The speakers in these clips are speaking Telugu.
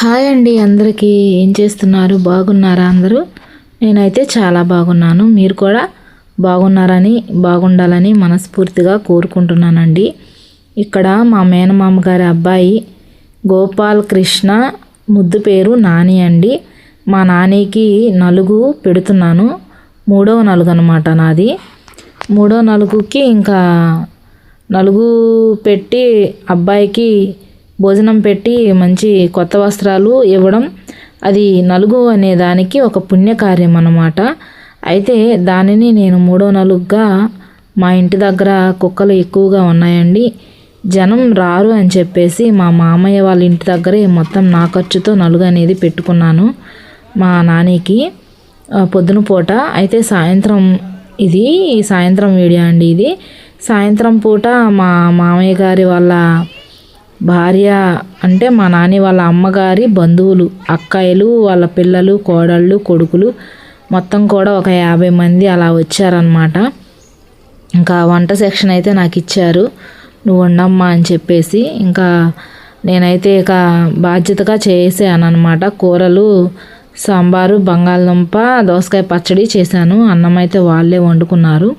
హాయ్ అండి అందరికీ. ఏం చేస్తున్నారు? బాగున్నారా అందరూ? నేనైతే చాలా బాగున్నాను. మీరు కూడా బాగున్నారని బాగుండాలని మనస్ఫూర్తిగా కోరుకుంటున్నానండి. ఇక్కడ మా మేనమామ గారి అబ్బాయి గోపాల్ కృష్ణ ముద్దు పేరు నాని అండి. మా నానికి నలుగు పెడుతున్నాను. మూడవ నలుగు అనమాట నాది. మూడో నలుగుకి ఇంకా నలుగు పెట్టి అబ్బాయికి భోజనం పెట్టి మంచి కొత్త వస్త్రాలు ఇవ్వడం అది నలుగు అనే దానికి ఒక పుణ్యకార్యం అన్నమాట. అయితే దానిని నేను మూడో నలుగుగా మా ఇంటి దగ్గర కుక్కలు ఎక్కువగా ఉన్నాయండి. జనం రారు అని చెప్పేసి మా మామయ్య వాళ్ళ ఇంటి దగ్గరే మొత్తం నా ఖర్చుతో నలుగు అనేది పెట్టుకున్నాను మా నానికి పొద్దున పూట. అయితే సాయంత్రం ఇది సాయంత్రం వీడియో అండి ఇది. సాయంత్రం పూట మా మామయ్య గారి వాళ్ళ భార్య అంటే మా నాని వాళ్ళ అమ్మగారి బంధువులు అక్కాయిలు వాళ్ళ పిల్లలు కోడళ్ళు కొడుకులు. మొత్తం కూడా ఒక యాభై మంది అలా వచ్చారనమాట ఇంకా వంట సెక్షన్ అయితే నాకు ఇచ్చారు. నువ్వు ఉండమ్మా అని చెప్పేసి ఇంకా నేనైతే ఇక బాధ్యతగా చేసాను అనమాట కూరలు సాంబారు బంగాళదుంప దోసకాయ పచ్చడి చేశాను. అన్నం అయితే వాళ్ళే వండుకున్నారు.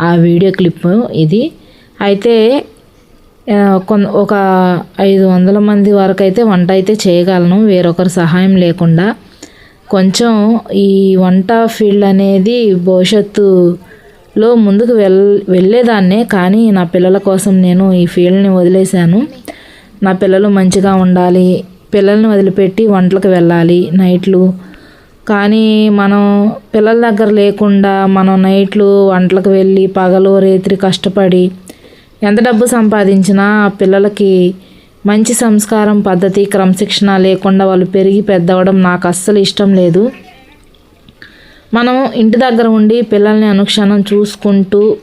ఆ వీడియో క్లిప్ ఇది. అయితే ఒక ఐదు వందల మంది వరకు అయితే వంట అయితే చేయగలను. వేరొకరి సహాయం లేకుండా. కొంచెం ఈ వంట ఫీల్డ్ అనేది భవిష్యత్తులో ముందుకు వెల్ వెళ్ళేదాన్నే. కానీ నా పిల్లల కోసం నేను ఈ ఫీల్డ్ని వదిలేశాను. నా పిల్లలు మంచిగా ఉండాలి. పిల్లల్ని వదిలిపెట్టి వంటలకు వెళ్ళాలి. నైట్లు. కానీ మనం పిల్లల దగ్గర లేకుండా మనం నైట్లు వంటలకు వెళ్ళి పగలు రేత్రి కష్టపడి ఎంత డబ్బు సంపాదించినా ఆ పిల్లలకి మంచి సంస్కారం పద్ధతి క్రమశిక్షణ లేకుండా వాళ్ళు పెరిగి పెద్దవడం నాకు అస్సలు ఇష్టం లేదు. మనం ఇంటి దగ్గర ఉండి పిల్లల్ని అనుక్షణం చూసుకుంటూ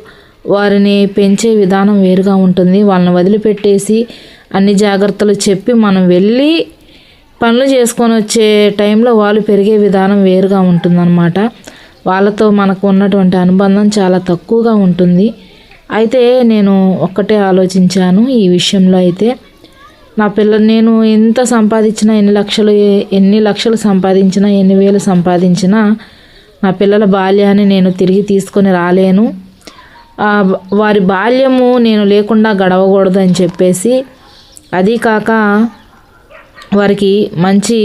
వారిని పెంచే విధానం వేరుగా ఉంటుంది. వాళ్ళని వదిలిపెట్టేసి అన్ని జాగ్రత్తలు చెప్పి మనం వెళ్ళి పనులు చేసుకొని వచ్చే టైంలో వాళ్ళు పెరిగే విధానం వేరుగా ఉంటుందన్నమాట. వాళ్ళతో మనకు ఉన్నటువంటి అనుబంధం చాలా తక్కువగా ఉంటుంది. అయితే నేను ఒక్కటే ఆలోచించాను ఈ విషయంలో అయితే. నా పిల్ల నేను ఎంత సంపాదించినా ఎన్ని లక్షలు ఎన్ని లక్షలు సంపాదించినా ఎన్ని వేలు సంపాదించినా నా పిల్లల బాల్యాన్ని నేను తిరిగి తీసుకొని రాలేను. వారి బాల్యము నేను లేకుండా గడవకూడదు అని చెప్పేసి అది కాక వారికి మంచి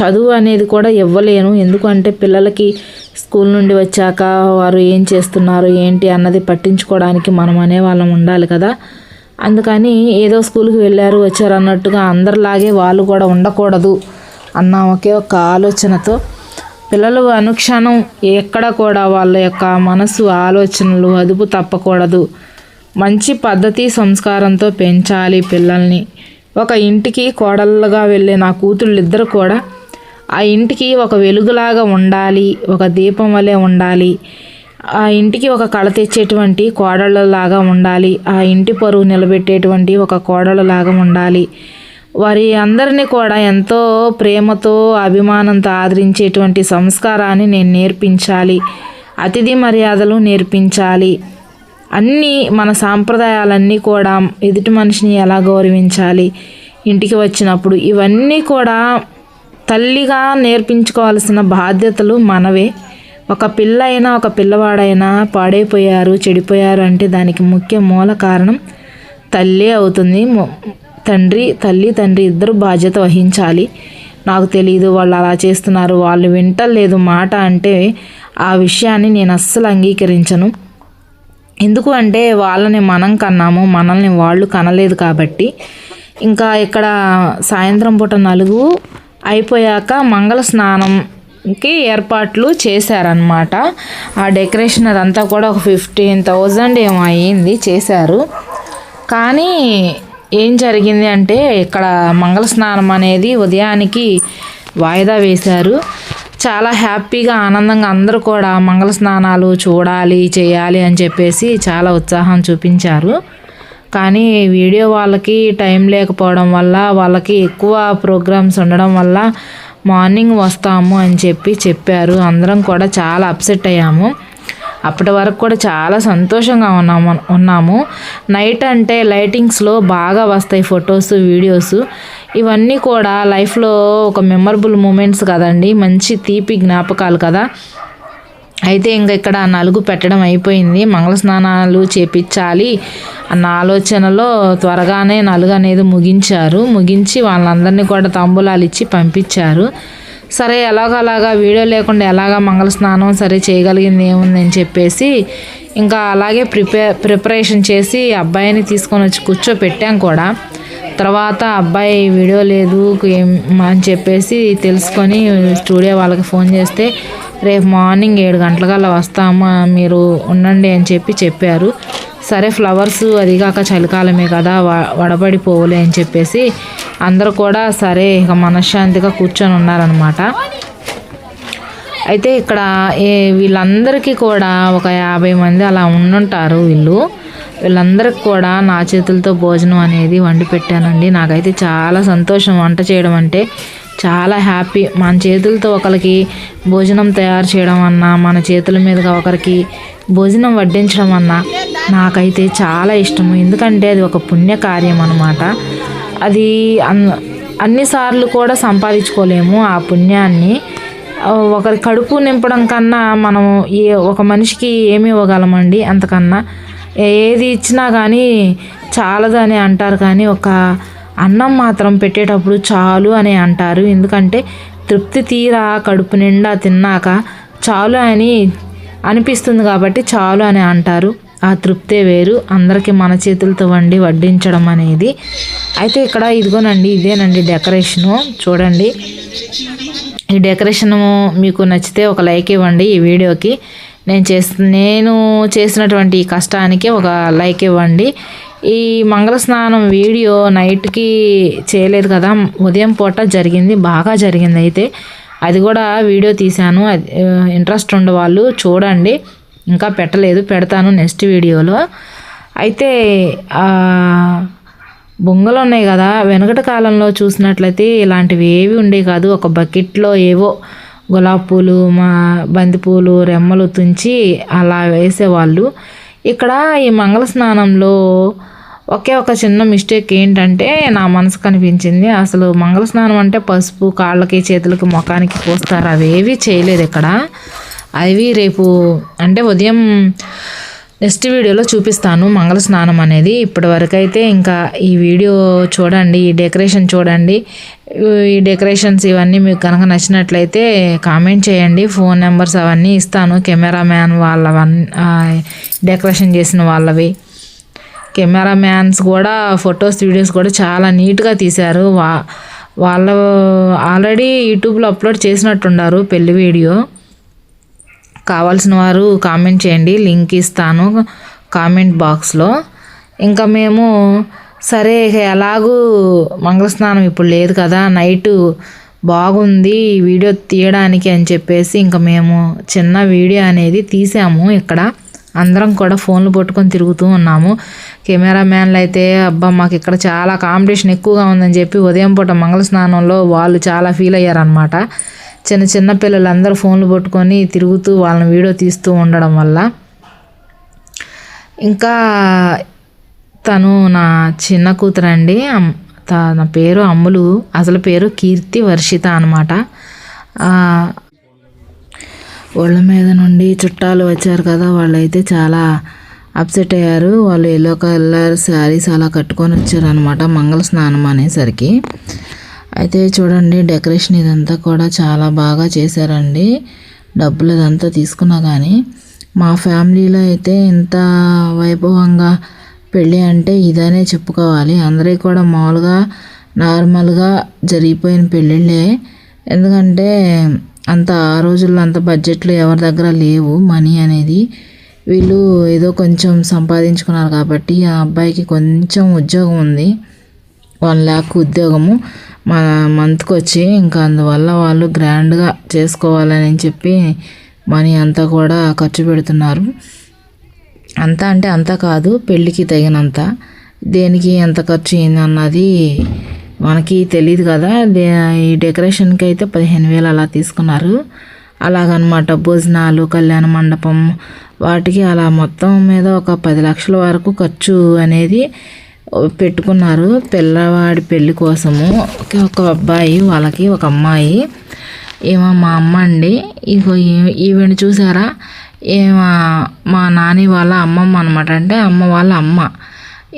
చదువు అనేది కూడా ఇవ్వలేను. ఎందుకంటే పిల్లలకి స్కూల్ నుండి వచ్చాక వారు ఏం చేస్తున్నారు ఏంటి అన్నది పట్టించుకోవడానికి మనం అనేవాళ్ళం ఉండాలి కదా. అందుకని ఏదో స్కూల్కి వెళ్ళారు వచ్చారు అన్నట్టుగా అందరిలాగే వాళ్ళు కూడా ఉండకూడదు అన్న ఒకే ఒక ఆలోచనతో పిల్లలు అనుక్షణం ఎక్కడ కూడా వాళ్ళ యొక్క మనసు ఆలోచనలు అదుపు తప్పకూడదు. మంచి పద్ధతి సంస్కారంతో పెంచాలి పిల్లల్ని. ఒక ఇంటికి కోడళ్ళగా వెళ్ళే నా కూతుళ్ళు ఇద్దరు కూడా ఆ ఇంటికి ఒక వెలుగులాగా ఉండాలి ఒక దీపం వలె ఉండాలి. ఆ ఇంటికి ఒక కళ తెచ్చేటువంటి కోడళ్ళలాగా ఉండాలి. ఆ ఇంటి పరువు నిలబెట్టేటువంటి ఒక కోడళ్ళలాగా ఉండాలి. వారి అందరినీ కూడా ఎంతో ప్రేమతో అభిమానంతో ఆదరించేటువంటి సంస్కారాన్ని నేను నేర్పించాలి. అతిథి మర్యాదలు నేర్పించాలి. అన్నీ మన సాంప్రదాయాలన్నీ కూడా ఎదుటి మనిషిని ఎలా గౌరవించాలి? ఇంటికి వచ్చినప్పుడు ఇవన్నీ కూడా తల్లిగా నేర్పించుకోవాల్సిన బాధ్యతలు మనవే. ఒక పిల్ల అయినా ఒక పిల్లవాడైనా పాడైపోయారు చెడిపోయారు అంటే దానికి ముఖ్య మూల కారణం తల్లి అవుతుంది. తండ్రి తల్లి తండ్రి ఇద్దరు బాధ్యత వహించాలి. నాకు తెలియదు వాళ్ళు అలా చేస్తున్నారు వాళ్ళు వింటలేదు మాట అంటే ఆ విషయాన్ని నేను అస్సలు అంగీకరించను. ఎందుకు అంటే వాళ్ళని మనం కన్నాము మనల్ని వాళ్ళు కనలేదు కాబట్టి. ఇంకా ఇక్కడ సాయంత్రం పూట నలుగు అయిపోయాక మంగళ స్నానంకి ఏర్పాట్లు చేశారనమాట ఆ డెకరేషన్ అదంతా కూడా ఒక ఫిఫ్టీన్ థౌజండ్ ఏమో అయ్యింది చేశారు. కానీ ఏం జరిగింది అంటే ఇక్కడ మంగళ స్నానం అనేది ఉదయానికి వాయిదా వేశారు. చాలా హ్యాపీగా ఆనందంగా అందరూ కూడా మంగళ స్నానాలు చూడాలి చేయాలి అని చెప్పేసి చాలా ఉత్సాహం చూపించారు. కానీ వీడియో వాళ్ళకి టైం లేకపోవడం వల్ల వాళ్ళకి ఎక్కువ ప్రోగ్రామ్స్ ఉండడం వల్ల మార్నింగ్ వస్తాము అని చెప్పి చెప్పారు. అందరం కూడా చాలా అప్సెట్ అయ్యాము. అప్పటి వరకు కూడా చాలా సంతోషంగా ఉన్నాము ఉన్నాము. నైట్ అంటే లైటింగ్స్లో బాగా వస్తాయి ఫొటోస్ వీడియోస్. ఇవన్నీ కూడా లైఫ్లో ఒక మెమరబుల్ మూమెంట్స్ కదండి. మంచి తీపి జ్ఞాపకాలు కదా. అయితే ఇంకా ఇక్కడ నలుగు పెట్టడం అయిపోయింది. మంగళ స్నానాలు చేపించాలి అన్న ఆలోచనలో త్వరగానే నలుగు అనేది ముగించారు. ముగించి వాళ్ళందరినీ కూడా తాంబూలాలు ఇచ్చి పంపించారు. సరే ఎలాగలాగా వీడియో లేకుండా ఎలాగా మంగళ స్నానం సరే చేయగలిగింది ఏముందని చెప్పేసి ఇంకా అలాగే ప్రిపే ప్రిపరేషన్ చేసి అబ్బాయిని తీసుకొని వచ్చి కూర్చోపెట్టాం కూడా. తర్వాత అబ్బాయి వీడియో లేదు ఏం అని చెప్పేసి తెలుసుకొని స్టూడియో వాళ్ళకి ఫోన్ చేస్తే రేపు మార్నింగ్ ఏడు గంటలకల్లా వస్తామా మీరు ఉండండి అని చెప్పి చెప్పారు. సరే ఫ్లవర్స్ అది కాక చలికాలమే కదా వ- వడబడిపోవులే అని చెప్పేసి అందరూ కూడా సరే ఇక మనశ్శాంతిగా కూర్చొని ఉన్నారనమాట అయితే ఇక్కడ వీళ్ళందరికీ కూడా ఒక యాభై మంది అలా ఉండుంటారు వీళ్ళు. వీళ్ళందరికి కూడా నా చేతులతో భోజనం అనేది వండి పెట్టానండి నాకైతే చాలా సంతోషం వంట చేయడం అంటే చాలా హ్యాపీ. మన చేతులతో ఒకరికి భోజనం తయారు చేయడం అన్నా మన చేతుల మీదుగా ఒకరికి భోజనం వడ్డించడం అన్నా నాకైతే చాలా ఇష్టము ఎందుకంటే అది ఒక పుణ్య కార్యం అనమాట అది అన్ అన్నిసార్లు కూడా సంపాదించుకోలేము ఆ పుణ్యాన్ని. ఒకరి కడుపు నింపడం కన్నా మనం ఏ ఒక మనిషికి ఏమి ఇవ్వగలమండి? అంతకన్నా ఏది ఇచ్చినా కానీ చాలదు అని అంటారు కానీ ఒక అన్నం మాత్రం పెట్టేటప్పుడు చాలు అని అంటారు. ఎందుకంటే తృప్తి తీరా కడుపు నిండా తిన్నాక చాలు అని అనిపిస్తుంది కాబట్టి చాలు అని అంటారు. ఆ తృప్తే వేరు. అందరికీ మన చేతులతో వండి వడ్డించడం అనేది. అయితే ఇక్కడ ఇదిగోనండి ఇదేనండి డెకరేషను. చూడండి. ఈ డెకరేషన్ మీకు నచ్చితే ఒక లైక్ ఇవ్వండి ఈ వీడియోకి. నేను చేస్తు నేను చేసినటువంటి ఈ కష్టానికి ఒక లైక్ ఇవ్వండి. ఈ మంగళ స్నానం వీడియో నైట్కి చేయలేదు కదా. ఉదయం పూట జరిగింది బాగా జరిగింది అయితే. అది కూడా వీడియో తీశాను. అది ఇంట్రెస్ట్ ఉండే వాళ్ళు చూడండి. ఇంకా పెట్టలేదు పెడతాను నెక్స్ట్ వీడియోలో. అయితే బొంగలు ఉన్నాయి కదా. వెనకటి కాలంలో చూసినట్లయితే ఇలాంటివి ఏవి ఉండేవి కాదు. ఒక బకెట్లో ఏవో గులాబీ పూలు మా బంతిపూలు రెమ్మలు తుంచి అలా వేసేవాళ్ళు. ఇక్కడ ఈ మంగళ స్నానంలో ఒకే ఒక చిన్న మిస్టేక్ ఏంటంటే నా మనసు కనిపించింది. అసలు మంగళ స్నానం అంటే పసుపు కాళ్ళకి చేతులకి ముఖానికి పోస్తారు. అవేవి చేయలేదు ఇక్కడ. అవి రేపు అంటే ఉదయం నెక్స్ట్ వీడియోలో చూపిస్తాను మంగళ స్నానం అనేది. ఇప్పటి వరకు అయితే ఇంకా ఈ వీడియో చూడండి ఈ డెకరేషన్ చూడండి. ఈ డెకరేషన్స్ ఇవన్నీ మీకు కనుక నచ్చినట్లయితే కామెంట్ చేయండి. ఫోన్ నెంబర్స్ అవన్నీ ఇస్తాను. కెమెరామ్యాన్ వాళ్ళవన్నీ డెకరేషన్ చేసిన వాళ్ళవి. కెమెరా మ్యాన్స్ కూడా ఫొటోస్ వీడియోస్ కూడా చాలా నీట్గా తీశారు. వా వాళ్ళు ఆల్రెడీ యూట్యూబ్లో అప్లోడ్ చేసినట్టున్నారు పెళ్ళి వీడియో. కావాల్సిన వారు కామెంట్ చేయండి లింక్ ఇస్తాను కామెంట్ బాక్స్లో. ఇంకా మేము సరే ఇక ఎలాగూ మంగళస్నానం ఇప్పుడు లేదు కదా నైట్ బాగుంది వీడియో తీయడానికి అని చెప్పేసి ఇంకా మేము చిన్న వీడియో అనేది తీసాము ఇక్కడ. అందరం కూడా ఫోన్లు పట్టుకొని తిరుగుతూ ఉన్నాము. కెమెరామ్యాన్లు అయితే అబ్బా మాకు ఇక్కడ చాలా కాంపిటీషన్ ఎక్కువగా ఉందని చెప్పి ఉదయం పూట మంగళ స్నానంలో వాళ్ళు చాలా ఫీల్ అయ్యారనమాట చిన్న చిన్న పిల్లలందరూ ఫోన్లు పట్టుకొని తిరుగుతూ వాళ్ళని వీడియో తీస్తూ ఉండడం వల్ల ఇంకా తను నా చిన్న కూతురండి. అమ్- తన పేరు అమ్ములు. అసలు పేరు కీర్తి వర్షిత అనమాట ఒళ్ళ మీద నుండి చుట్టాలు వచ్చారు కదా వాళ్ళైతే చాలా అప్సెట్ అయ్యారు. వాళ్ళు ఎల్లో కలర్ శారీస్ అలా కట్టుకొని వచ్చారు అనమాట మంగళ స్నానం అనేసరికి. అయితే చూడండి డెకరేషన్ ఇదంతా కూడా చాలా బాగా చేశారండి. డబ్బులు అదంతా తీసుకున్నా కానీ మా ఫ్యామిలీలో అయితే ఇంత వైభవంగా పెళ్ళి అంటే ఇదనే చెప్పుకోవాలి. అందరికీ కూడా మామూలుగా నార్మల్గా జరిగిపోయిన పెళ్ళిళ్ళే. ఎందుకంటే అంత ఆ రోజుల్లో అంత బడ్జెట్లు ఎవరి దగ్గర లేవు మనీ అనేది. వీళ్ళు ఏదో కొంచెం సంపాదించుకున్నారు కాబట్టి ఆ అబ్బాయికి కొంచెం ఉద్యోగం ఉంది. వన్ ల్యాక్ ఉద్యోగము. మన మంత్కి వచ్చి ఇంకా అందువల్ల వాళ్ళు గ్రాండ్గా చేసుకోవాలని చెప్పి మనీ అంతా కూడా ఖర్చు పెడుతున్నారు. అంత అంటే అంత కాదు పెళ్ళికి తగినంత. దేనికి ఎంత ఖర్చు అయింది అన్నది మనకి తెలియదు కదా. దే ఈ డెకరేషన్కి అయితే పదిహేను వేలు అలా తీసుకున్నారు. అలాగనమాట భోజనాలు కళ్యాణ మండపం వాటికి అలా మొత్తం మీద ఒక పది లక్షల వరకు ఖర్చు అనేది పెట్టుకున్నారు. పిల్లవాడి పెళ్ళి కోసము ఒక- అబ్బాయి వాళ్ళకి ఒక అమ్మాయి. ఏమో మా అమ్మ అండి. ఇగో ఈ- చూసారా? ఏమో మా నాని వాళ్ళ అమ్మమ్మ అనమాట అంటే అమ్మ వాళ్ళ అమ్మ.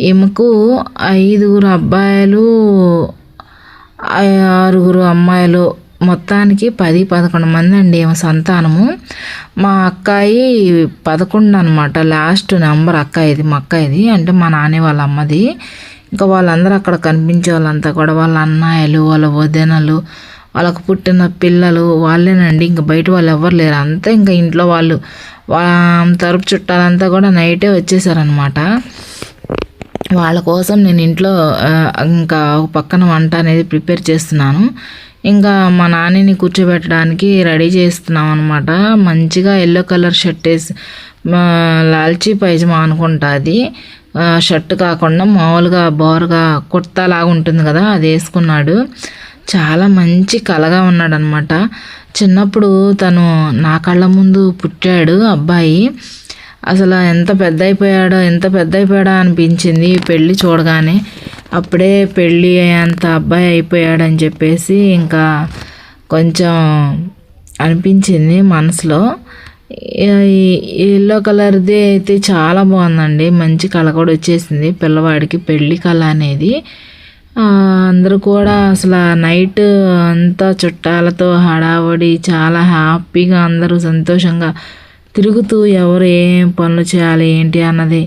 ఈమెకు ఐదుగురు అబ్బాయిలు ఆరుగురు అమ్మాయిలు మొత్తానికి పది పదకొండు మంది అండి ఏమో సంతానము. మా అక్కాయి పదకొండు అనమాట లాస్ట్ నెంబర్ అక్కాయిది మా అక్కాయిది. అంటే మా నాన్న వాళ్ళ అమ్మది. ఇంకా వాళ్ళందరూ అక్కడ కనిపించే వాళ్ళంతా కూడా వాళ్ళ అన్నయ్యలు వాళ్ళ వదినలు వాళ్ళకు పుట్టిన పిల్లలు వాళ్ళేనండి. ఇంకా బయట వాళ్ళు ఎవరు లేరు. అంతా ఇంకా ఇంట్లో వాళ్ళు వాళ్ళ తరపు చుట్టాలంతా కూడా నైటే వచ్చేసారనమాట వాళ్ళ కోసం నేను ఇంట్లో ఇంకా ఒక పక్కన వంట అనేది ప్రిపేర్ చేస్తున్నాను. ఇంకా మా నాన్నని కూర్చోబెట్టడానికి రెడీ చేస్తున్నాం అనమాట మంచిగా ఎల్లో కలర్ షర్ట్ వేసి లాల్చీ పైజమా అనుకుంటా అది. షర్ట్ కాకుండా మామూలుగా బోర్గా కుర్తా లాగా ఉంటుంది కదా అది వేసుకున్నాడు. చాలా మంచి కలగా ఉన్నాడు అనమాట చిన్నప్పుడు తను నా కళ్ళ ముందు పుట్టాడు అబ్బాయి. అసలు ఎంత పెద్ద అయిపోయాడో ఎంత పెద్ద అయిపోయాడో అనిపించింది పెళ్ళి చూడగానే. అప్పుడే పెళ్ళి అంత అబ్బాయి అయిపోయాడని చెప్పేసి ఇంకా కొంచెం అనిపించింది మనసులో. ఎల్లో కలర్ది అయితే చాలా బాగుందండి. మంచి కళ కూడా వచ్చేసింది. పిల్లవాడికి పెళ్ళి కళ అనేది. అందరూ కూడా అసలు నైట్ అంతా చుట్టాలతో హడావడి చాలా హ్యాపీగా అందరూ సంతోషంగా తిరుగుతూ ఎవరు ఏం పనులు చేయాలి ఏంటి అన్నది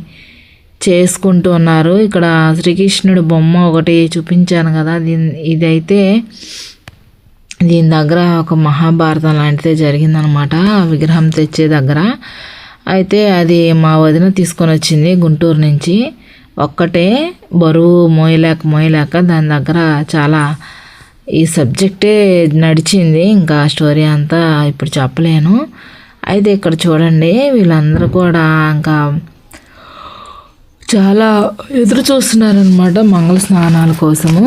చేసుకుంటూ ఉన్నారు. ఇక్కడ శ్రీకృష్ణుడు బొమ్మ ఒకటి చూపించాను కదా. దీని ఇదైతే దీని దగ్గర ఒక మహాభారతం లాంటిదే జరిగిందనమాట. విగ్రహం తెచ్చే దగ్గర. అయితే అది మా వదిన తీసుకొని వచ్చింది గుంటూరు నుంచి. ఒక్కటే బరువు మోయలేక మోయలేక దాని దగ్గర చాలా ఈ సబ్జెక్టే నడిచింది. ఇంకా స్టోరీ అంతా ఇప్పుడు చెప్పలేను. అయితే ఇక్కడ చూడండి వీళ్ళందరూ కూడా ఇంకా చాలా ఎదురు చూస్తున్నారనమాట మంగళ స్నానాల కోసము.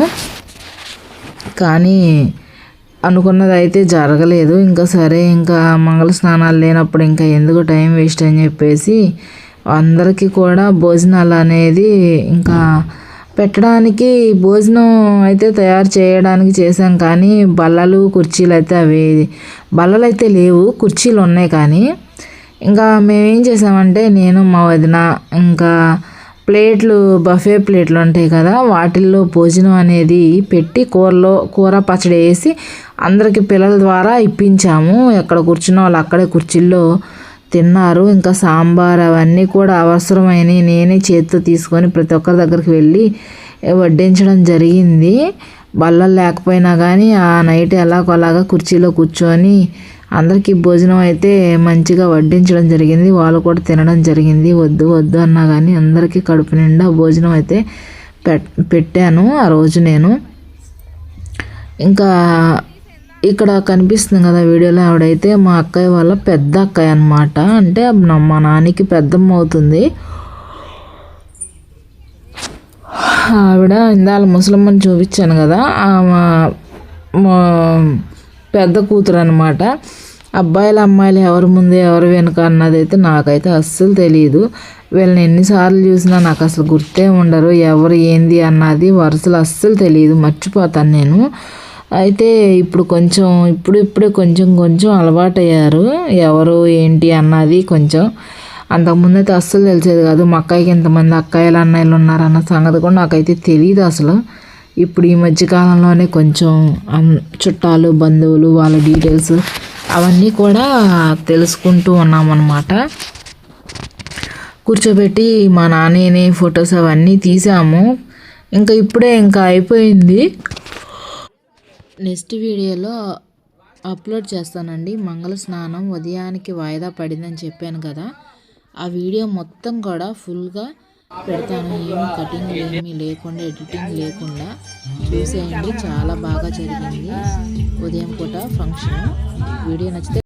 కానీ అనుకున్నది అయితే జరగలేదు. ఇంకా సరే ఇంకా మంగళ స్నానాలు లేనప్పుడు ఇంకా ఎందుకు టైం వేస్ట్ అని చెప్పేసి అందరికీ కూడా భోజనాలు అనేది ఇంకా పెట్టడానికి భోజనం అయితే తయారు చేయడానికి చేసాం కానీ బల్లలు కుర్చీలు అయితే అవి బల్లలు అయితే లేవు కుర్చీలు ఉన్నాయి కానీ. ఇంకా మేమేం చేసామంటే నేను మా వదిన ఇంకా ప్లేట్లు బఫే ప్లేట్లు ఉంటాయి కదా వాటిల్లో భోజనం అనేది పెట్టి కూరలో కూర పచ్చడి వేసి అందరికి పిల్లల ద్వారా ఇప్పించాము. ఎక్కడ కూర్చున్న వాళ్ళు అక్కడే కుర్చీల్లో తిన్నారు. ఇంకా సాంబార్ అవన్నీ కూడా అవసరమైనవి నేనే చేతితో తీసుకొని ప్రతి ఒక్కరి దగ్గరికి వెళ్ళి వడ్డించడం జరిగింది. బల్లలు లేకపోయినా కానీ ఆ నైట్ ఎలాగోలాగా కుర్చీలో కూర్చొని అందరికీ భోజనం అయితే మంచిగా వడ్డించడం జరిగింది. వాళ్ళు కూడా తినడం జరిగింది. వద్దు వద్దు అన్నా కానీ అందరికీ కడుపు నిండా భోజనం అయితే పెట్ పెట్టాను ఆ రోజు నేను. ఇంకా ఇక్కడ కనిపిస్తుంది కదా వీడియోలో ఆవిడైతే మా అక్కయ్య వాళ్ళ పెద్ద అక్కయ్య అనమాట అంటే మా నాన్నకి పెద్దమ్మ అవుతుంది. ఆవిడ ఇందాల ముసలమ్మని చూపించాను కదా. ఆమె మా పెద్ద కూతురు అనమాట అబ్బాయిలు అమ్మాయిలు ఎవరి ముందు ఎవరు వెనుక అన్నది అయితే నాకైతే అస్సలు తెలియదు వీళ్ళని ఎన్నిసార్లు చూసినా నాకు అసలు గుర్తే ఉండరు. ఎవరు ఏంది అన్నది వరుసలు అస్సలు తెలియదు మర్చిపోతాను నేను. అయితే ఇప్పుడు కొంచెం ఇప్పుడు ఇప్పుడే కొంచెం కొంచెం అలవాటయ్యారు. ఎవరు ఏంటి అన్నది కొంచెం. అంతకుముందు అయితే అస్సలు తెలిసేది కాదు. మా అక్కయ్యకి ఎంతమంది అక్కయ్యలు అన్నయ్యలు ఉన్నారన్న సంగతి కూడా నాకైతే తెలియదు అసలు. ఇప్పుడు ఈ మధ్యకాలంలోనే కొంచెం చుట్టాలు బంధువులు వాళ్ళ డీటెయిల్స్ అవన్నీ కూడా తెలుసుకుంటూ ఉన్నామన్నమాట. కూర్చోబెట్టి మా నాన్నని ఫొటోస్ అవన్నీ తీసాము. ఇంకా ఇప్పుడే ఇంకా అయిపోయింది. నెక్స్ట్ వీడియోలో అప్లోడ్ చేస్తానండి. మంగళ స్నానం ఉదయానికి వాయిదా పడిందని చెప్పాను కదా. ఆ వీడియో మొత్తం కూడా ఫుల్గా పెడతాను ఏమి కటింగ్ ఏమీ లేకుండా ఎడిటింగ్ లేకుండా చూసేయండి చాలా బాగా జరిగింది. ఉదయం పూట ఫంక్షన్. వీడియో నచ్చితే